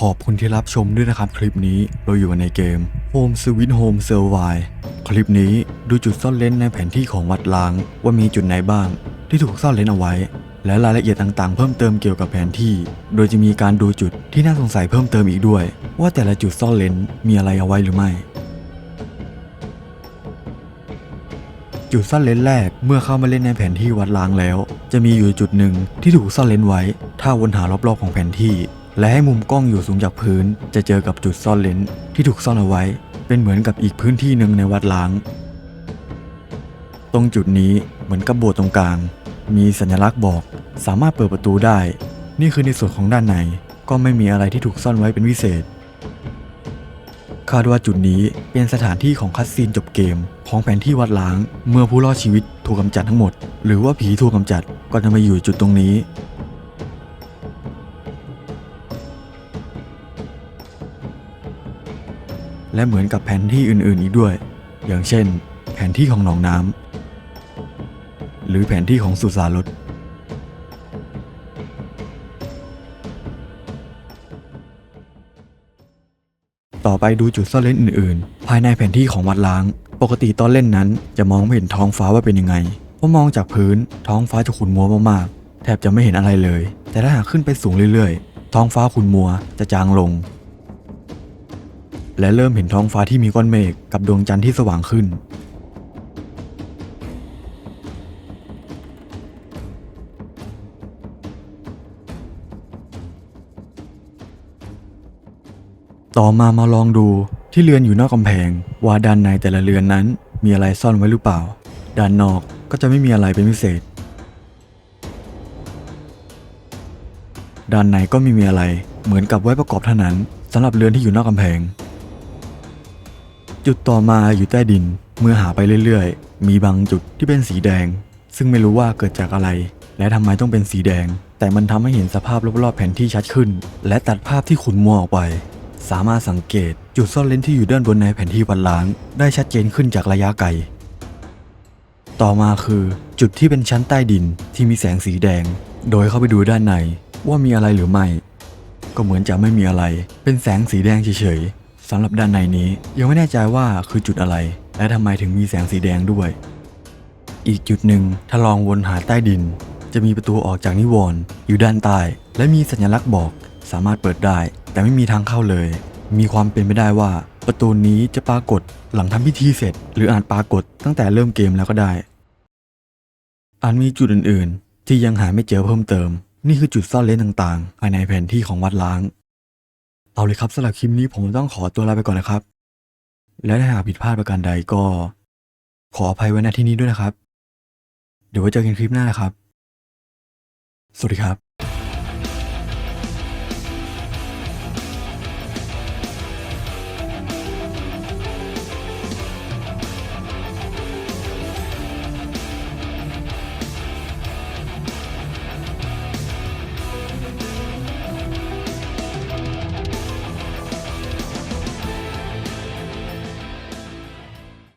ขอบคุณที่รับชมด้วยนะครับ คลิปนี้เราอยู่ในเกม Home Sweet Home Survive คลิปนี้ดูจุดซ่อนเร้นในแผนที่ของวัดล้าง ว่ามีจุดไหนบ้าง ที่ถูกซ่อนเร้นเอาไว้ และรายละเอียดต่างๆ เพิ่มเติมเกี่ยวกับแผนที่ โดยจะมีการดูจุดที่น่าสงสัยเพิ่มเติมอีกด้วย ว่าแต่ละจุดซ่อนเร้นมีอะไรเอาไว้หรือไม่ จุดซ่อนเลนแรกเมื่อเข้ามาเล่นในแผนที่วัดล้างแล้ว จะมีอยู่จุดหนึ่งที่ถูกซ่อนเลนไว้ ถ้าวนหารอบๆของแผนที่ และให้มุมกล้องอยู่สูงจากพื้น จะเจอกับจุดซ่อนเลนที่ถูกซ่อนเอาไว้ เป็นเหมือนกับอีกพื้นที่หนึ่งในวัดล้าง ตรงจุดนี้เหมือนกับโบสถ์ตรงกลาง มีสัญลักษณ์บอก สามารถเปิดประตูได้ นี่คือในส่วนของด้านในก็ไม่มีอะไรที่ถูกซ่อนไว้เป็นพิเศษ คาดว่าจุดนี้เป็นสถานที่ของคัสซีนจบเกม ของแผนที่วัดล้าง เมื่อผู้รอดชีวิตถูกกำจัดทั้งหมด หรือว่าผีถูกกำจัดก็จะมาอยู่จุดตรงนี้ และเหมือนกับแผนที่อื่นๆอีกด้วย อย่างเช่น แผนที่ของหนองน้ำหรือแผนที่ของสุสานรถต่อไปดูจุดซ่อนเล่นอื่นๆ ภายในแผนที่ของวัดล้าง ปกติตอนเล่นนั้นจะมองไม่เห็นท้องฟ้าว่าเป็นยังไง เพราะมองจากพื้นท้องฟ้าจะขุ่นมัวมากๆ แทบจะไม่เห็นอะไรเลย แต่ถ้าหากขึ้นไปสูงเรื่อยๆ ท้องฟ้าขุ่นมัวจะจางลง และเริ่มเห็นท้องฟ้าที่มีก้อนเมฆกับดวงจันทร์ที่สว่างขึ้น ต่อมามาลองดูที่เรือนอยู่นอกกำแพง ว่าด้านในแต่ละเรือนนั้นมีอะไรซ่อนไว้หรือเปล่า ด้านนอกก็จะไม่มีอะไรเป็นพิเศษ ด้านในก็ไม่มีอะไรเหมือนกับไว้ประกอบเท่านั้นสำหรับเรือนที่อยู่นอกกำแพง จุดต่อมาอยู่ใต้ดิน เมื่อหาไปเรื่อยๆ มีบางจุดที่เป็นสีแดง ซึ่งไม่รู้ว่าเกิดจากอะไร และทำไมต้องเป็นสีแดง แต่มันทำให้เห็นสภาพรอบๆแผนที่ชัดขึ้น และตัดภาพที่ขุ่นมัวออกไป สามารถสังเกต จุดซ่อนเลนที่อยู่ด้านบนในแผนที่วันล้างได้ชัดเจนขึ้นจากระยะไกล ต่อมาคือ จุดที่เป็นชั้นใต้ดินที่มีแสงสีแดง โดยเข้าไปดูด้านในว่ามีอะไรหรือไม่ ก็เหมือนจะไม่มีอะไร เป็นแสงสีแดงเฉยๆ สำหรับด้านในนี้ยังไม่แน่ใจว่าคือจุดอะไร และทำไมถึงมีแสงสีแดงด้วย อีกจุดหนึ่งถ้าลองวนหาใต้ดิน จะมีประตูออกจากนิวรณ์อยู่ด้านใต้ และมีสัญลักษณ์บอก สามารถเปิดได้ แต่ไม่มีทางเข้าเลย มีความเป็นไปได้ว่า ประตูนี้จะปรากฏหลังทำพิธีเสร็จ หรืออาจปรากฏตั้งแต่เริ่มเกมแล้วก็ได้อาจมีจุดอื่น ๆ ที่ยังหาไม่เจอเพิ่มเติม นี่คือจุดซ่อนเลนต่างๆภายในแผนที่ของวัดล้าง เอาเลยครับสำหรับคลิปนี้ผมต้องขอตัวลาไปก่อนนะครับ และถ้าหากผิดพลาดประการใดก็ ขออภัยไว้ณที่นี้ด้วยนะครับ เดี๋ยวไว้เจอกันคลิปหน้านะครับ สวัสดีครับ